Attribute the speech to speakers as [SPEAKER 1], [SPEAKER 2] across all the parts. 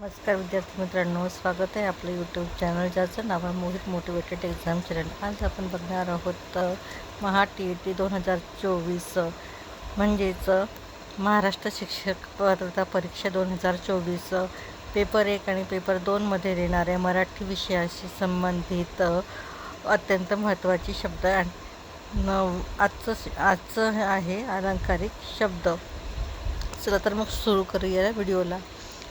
[SPEAKER 1] नमस्कार विद्यार्थी मित्रांनो स्वागत आहे आपलं यूट्यूब चॅनल ज्याचं नाव आहे मोहित मोटिवेटेड एक्झाम चॅनल आज आपण बघणार आहोत महा टी ई टी दोन हजार चोवीस म्हणजेच महाराष्ट्र शिक्षक पात्रता परीक्षा दोन हजार चोवीस पेपर एक आणि पेपर दोनमध्ये येणाऱ्या मराठी विषयाशी संबंधित अत्यंत महत्त्वाचे शब्द आणि न आजचं श- आजचं आहे अलंकारिक शब्द. चला तर मग सुरू करूया व्हिडिओला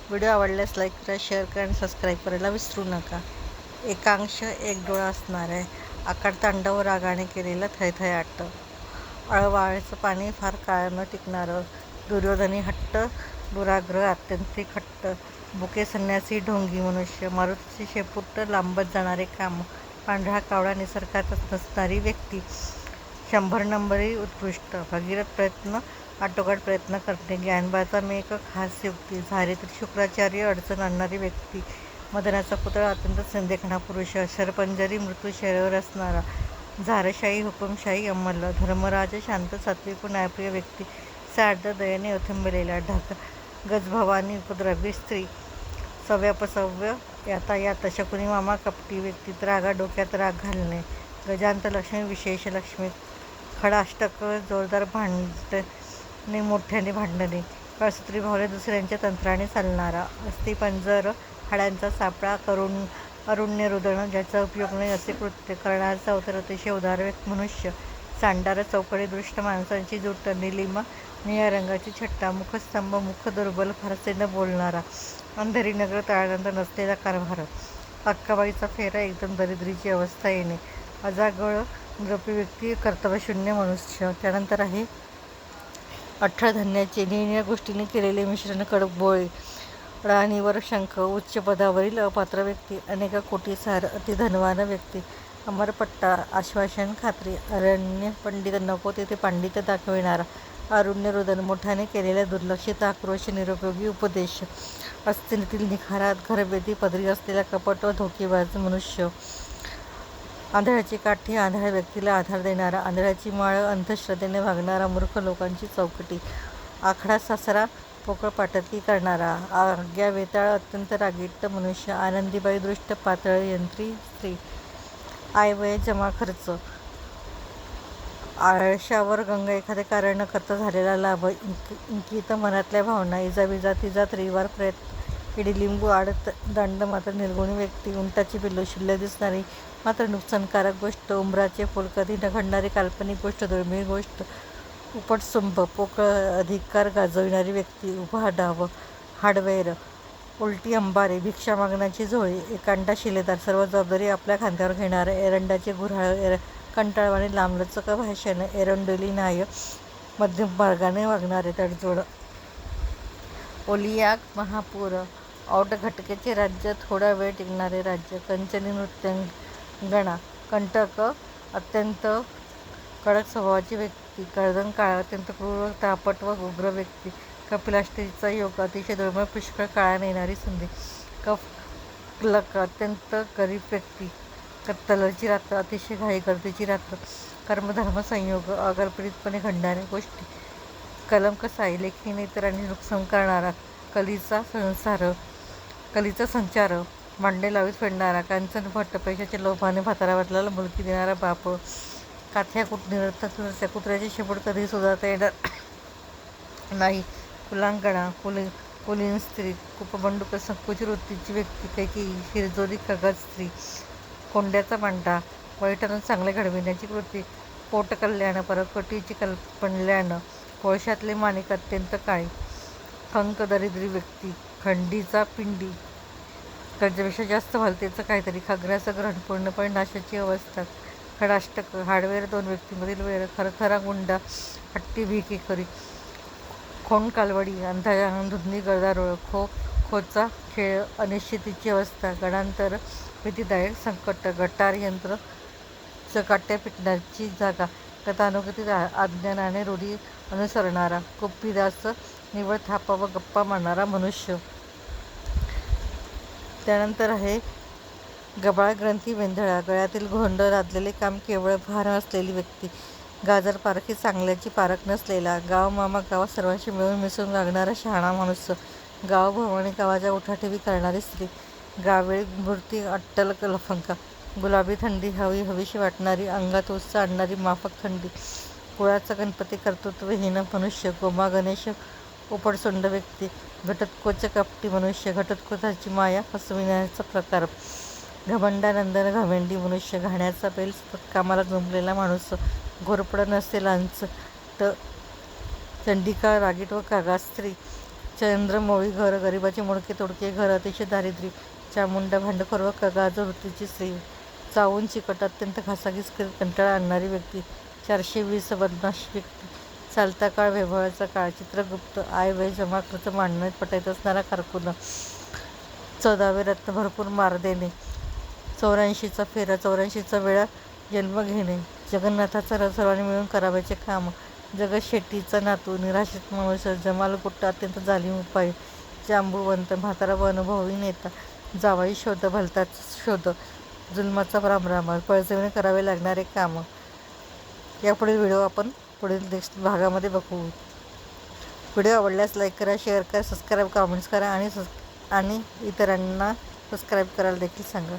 [SPEAKER 1] व्हिडिओ आवडल्यास लाईक करा शेअर करा आणि सबस्क्राईब करायला विसरू नका. एकांश एक डोळा असणार आहे. आकार तांडव रागाने केलेलं थैथयाट अळवाळ्याचं पाणी फार काळ न टिकणारं. दुर्योधनी हट्ट दुराग्रह अत्यंतिक हट्ट. बुके संन्यासी ढोंगी मनुष्य. मारुतीचे शेपूट लांबत जाणारे काम. पांढरा कावळा निसर्गातच नसणारी व्यक्ती. शंभर नंबरी उत्कृष्ट. भगीरथ प्रयत्न आटोकाट प्रयत्न करणे ज्ञानबाचा मी एक खास युक्ती. झाले तर शुक्राचार्य अडचण आणणारी व्यक्ती. मदनाचा पुतळा अत्यंत संदेखणा पुरुष. शरपंजरी मृत्यू शरीरावर असणारा. झारशाही हुकुमशाही अंमल धर्मराज शांत सात्विक न्यायप्रिय व्यक्ती. सार्ध दयेने अथंबलेला ढाक गजभवानी उपद्रवी स्त्री. सव्यापसव्य यातायात शकुनी मामा कपटी व्यक्ती. रागा डोक्यात राग घालणे. गजांत लक्ष्मी विशेष लक्ष्मी. खडाष्टक जोरदार भांड भांडणे मोठ्याने भांडणे कळसूत्री भावले दुसऱ्यांच्या तंत्राने चालणारा अस्थिपंजर हाडांचा सापळा करून अरुण्य रुदण ज्याचा उपयोग नाही असे कृत्य करण्याचा अवतर अतिशय उदार मनुष्य. सांडार चौकडी दृष्ट माणसांची जुट निलिमा निळ्या रंगाची छट्टा मुखस्तंभ मुख दुर्बल फारसे न बोलणारा अंधेरी नगर ताळानंद नसलेला कारभार. अक्काबाईचा फेरा एकदम दरिद्रीची अवस्था येणे. अजागळ निरोपी व्यक्ती कर्तव्यशून्य मनुष्य. त्यानंतर आहे अठरा धान्याचे निळनिळ्या गोष्टींनी केलेले मिश्रण कडबोळे राणीवर शंख उच्च पदावरील अपात्र व्यक्ती अनेका कोटी सार अतिधनवान व्यक्ती. अमरपट्टा आश्वासन खात्री अरण्य पंडित नको तेथे पांडित्य दाखविणारा. अरुण्य रुदन मोठ्याने केलेल्या दुर्लक्षित आक्रोश निरुपयोगी उपदेश. अस्थितील निखारात घरभेदी पदरी असलेला कपट व धोकेबाज मनुष्य. आंधळ्याची काठी आंधळ्या व्यक्तीला आधार देणारा आंधळ्याची माळ अंधश्रद्धेने वागणारा मूर्ख लोकांची चौकटी आखडा सासरा पोकळ पाटकी करणारा आज्ञा वेताळ अत्यंत रागीट मनुष्य आनंदीबाई दृष्ट पातळ यंत्री स्त्री आयवय जमा खर्च आळशावर गंगा एखादे कारण न करता झालेला लाभ इंक इंकित मनातल्या भावना इजाविजा तिजा त्रिवार प्रयत्न किडी लिंबू आडत दंड मात्र निर्गुणी व्यक्ती. उंटाची पिल्लू शिल्लक दिसणारी मात्र नुकसानकारक गोष्ट. उंबराचे फुल कधी न घडणारी काल्पनिक गोष्ट दुर्मिळ गोष्ट. उपटसुंभ पोकळ अधिकार गाजविणारी व्यक्ती. उभा डाव हाडवैर उलटी अंबारे भिक्षा मागण्याची झोळी. एकांटा शिलेदार सर्व जबाबदारी आपल्या खांद्यावर घेणारे. एरंडाचे गुऱ्हाळ एर कंटाळवाणी लांबलचक भाषेनं एरंडोली नाय मध्यम मार्गाने वागणारे तडजोड. ओलियाक महापूर औट घटकेचे राज्य थोडा वेळ टिकणारे राज्य. कंचनी नृत्यांगणा कंटक अत्यंत कडक स्वभावाची व्यक्ती. कर्दन काळ अत्यंत क्रूर तापट व उग्र व्यक्ती. कपिलाष्टीचा योग अतिशय दुर्मिळ पुष्कळ काळाने येणारी संधी. कफ लक अत्यंत गरीब व्यक्ती. कत्तलची रात्र अतिशय घाई गर्दीची रात्र. कर्मधर्म संयोग अकल्पितपणे घडणाऱ्या गोष्टी. कलम कसा लेखीने इतरांनी नुकसान करणारा कलीचा संसार. कलीचा संचार मांडे लावीत फेडणारा कांचन भट्ट पैशाच्या लोभाने भातारावरला मुलगी देणारा बाप. काथ्या कुठ निरर्थक त्या कुत्र्याचे शेपूट कधी सुधारता येणार नाही. कुलांगणा कुली कुलीन स्त्री कुपबंडुक संकोची वृत्तीची व्यक्ती कैकी हिरजोरी कागद स्त्री कोंड्याचा मांडा वाईटानं चांगले घडविण्याची कृती पोटकल्याण परकटीची कल्पल्याण कोळशातले माणिक अत्यंत काळी कंक दरिद्री व्यक्ती खंडीचा पिंडी. गरजेपेक्षा जास्त भलतेचं काहीतरी खगऱ्याचं ग्रहण पूर्णपणे नाशाची अवस्था. खडाष्टक हाडवेर दोन व्यक्तीमधील वेळ खरखरा गुंडा हट्टी भिकेकरी खोंड कालवडी अंधाया धुंदी गळदारोळ खो खोचा खेळ अनिश्चितीची अवस्था. गडांतर भीतीदायक संकट गटार यंत्र चकाट्या पिटण्याची जागा. गतानुगतीत अज्ञानाने रूढी अनुसरणारा. कुप्पीदास निवळ थापा व गप्पा मारणारा मनुष्य. त्यानंतर आहे गबाळ ग्रंथी वेंधळा. गळ्यातील घोंड लादलेले काम केवळ भार असलेली व्यक्ती. गाजर पारखी चांगल्याची पारख नसलेला. गाव मामा गावात सर्वांशी मिळून मिसळून लागणारा शहाणा माणूस गाव भवानी गावाच्या उठाठेवी करणारी स्त्री. गावेळी मूर्ती अट्टल कलफंका गुलाबी थंडी हवी हवीशी वाटणारी अंगात उत्स आणणारी माफक थंडी. कुळाचा गणपती कर्तृत्वहीन मनुष्य. गोमा गणेश उपडसोंड व्यक्ती घटोत्कोच कपटी मनुष्य घटोत्कोचाची माया फसविण्याचा प्रकार. घमंडानंदन घमेंडी मनुष्य घाण्याचा बैल कामाला जुंपलेला माणूस. घोरपड नसते अंच त चंडिका रागीट व कागा स्त्री. चंद्रमौळी घर गरिबाचे मुडके तोडके घर अतिशय दारिद्र्य. चामुंडा भांडखोर व कगाज वृत्तीची स्त्री. चावून चिकट अत्यंत घासाघीस करीत कंटाळा आणणारी व्यक्ती. चारशे वीस बदमाश व्यक्ती. चालता काळ व्यवहाराचा काळ. चित्रगुप्त आय व्यय जमा खर्च मांडण्यात पटायत असणारा कारकून. चौदावे रत्न भरपूर मार देणे. चौऱ्याऐंशीचा फेरा चौऱ्याऐंशीचा वेळा जन्म घेणे. जगन्नाथाचा रथ सर्वांनी मिळून करावयाचे काम. जगत शेट्टीचा नातू निराशित माणूस जमाल गुट्ट अत्यंत जालीम उपाय. जांबूवंत म्हातारा व अनुभवी नेता. जावाई शोध भलताच शोध. जुलमाचा रामरामा पळजविणे करावे लागणारे काम. यापुढील व्हिडिओ आपण पुढील नेक्स्ट भागामध्ये बघू. व्हिडिओ आवडल्यास लाईक करा शेअर करा सबस्क्राईब कमेंट्स करा आणि सस आणि इतरांना सबस्क्राईब करायला देखील सांगा.